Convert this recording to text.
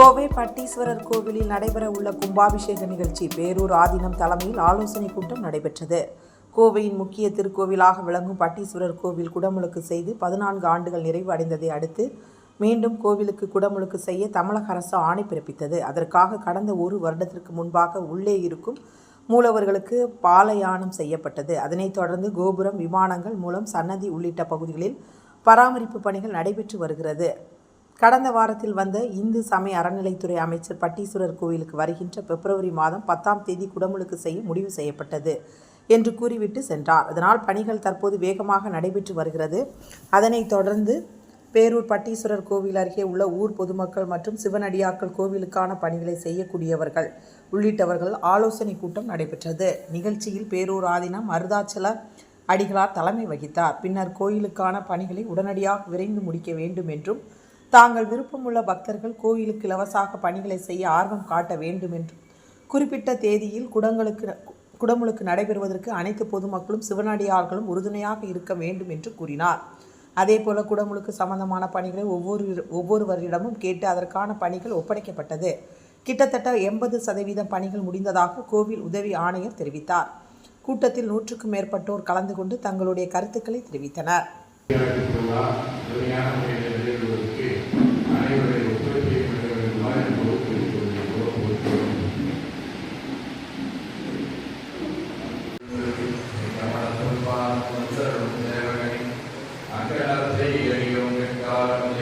கோவை பட்டீஸ்வரர் கோவிலில் நடைபெற உள்ள கும்பாபிஷேக நிகழ்ச்சி பேரூர் ஆதீனம் தலைமையில் ஆலோசனை கூட்டம் நடைபெற்றது. கோவையின் முக்கிய திருக்கோவிலாக விளங்கும் பட்டீஸ்வரர் கோவில் குடமுழுக்கு செய்து பதினான்கு ஆண்டுகள் நிறைவு அடைந்ததை அடுத்து மீண்டும் கோவிலுக்கு குடமுழுக்கு செய்ய தமிழக அரசு ஆணை பிறப்பித்தது. அதற்காக கடந்த ஒரு வருடத்திற்கு முன்பாக உள்ளே இருக்கும் மூலவர்களுக்கு பாலயானம் செய்யப்பட்டது. அதனைத் தொடர்ந்து கோபுரம் விமானங்கள் மூலம் சன்னதி உள்ளிட்ட பகுதிகளில் பராமரிப்பு பணிகள் நடைபெற்று வருகிறது. கடந்த வாரத்தில் வந்த இந்து சமய அறநிலைத்துறை அமைச்சர் பட்டீஸ்வரர் கோவிலுக்கு வருகின்ற பிப்ரவரி மாதம் பத்தாம் தேதி குடமுழுக்கு செய்ய முடிவு செய்யப்பட்டது என்று கூறிவிட்டு சென்றார். அதனால் பணிகள் தற்போது வேகமாக நடைபெற்று வருகிறது. அதனைத் தொடர்ந்து பேரூர் பட்டீஸ்வரர் கோவில் அருகே உள்ள ஊர் பொதுமக்கள் மற்றும் சிவனடியாக்கள் கோவிலுக்கான பணிகளை செய்யக்கூடியவர்கள் உள்ளிட்டவர்கள் ஆலோசனை கூட்டம் நடைபெற்றது. நிகழ்ச்சியில் பேரூர் ஆதீனம் மருதாச்சல அடிகளார் தலைமை வகித்தார். பின்னர் கோயிலுக்கான பணிகளை உடனடியாக விரைந்து முடிக்க வேண்டும் என்றும் தாங்கள் விருப்பமுள்ள பக்தர்கள் கோயிலுக்கு இலவசாக பணிகளை செய்ய ஆர்வம் காட்ட வேண்டும் என்றும் குறிப்பிட்ட தேதியில் குடங்களுக்கு குடமுழுக்கு நடைபெறுவதற்கு அனைத்து பொதுமக்களும் சிவனடியார்களும் உறுதுணையாக இருக்க வேண்டும் என்று கூறினார். அதேபோல குடமுழுக்கு சம்பந்தமான பணிகளை ஒவ்வொரு ஒவ்வொருவரிடமும் கேட்டு அதற்கான பணிகள் ஒப்படைக்கப்பட்டது. கிட்டத்தட்ட எண்பது சதவீதம் பணிகள் முடிந்ததாக கோவில் உதவி ஆணையர் தெரிவித்தார். கூட்டத்தில் நூற்றுக்கும் மேற்பட்டோர் கலந்து கொண்டு தங்களுடைய கருத்துக்களை தெரிவித்தனர். செய்யும் காரணம்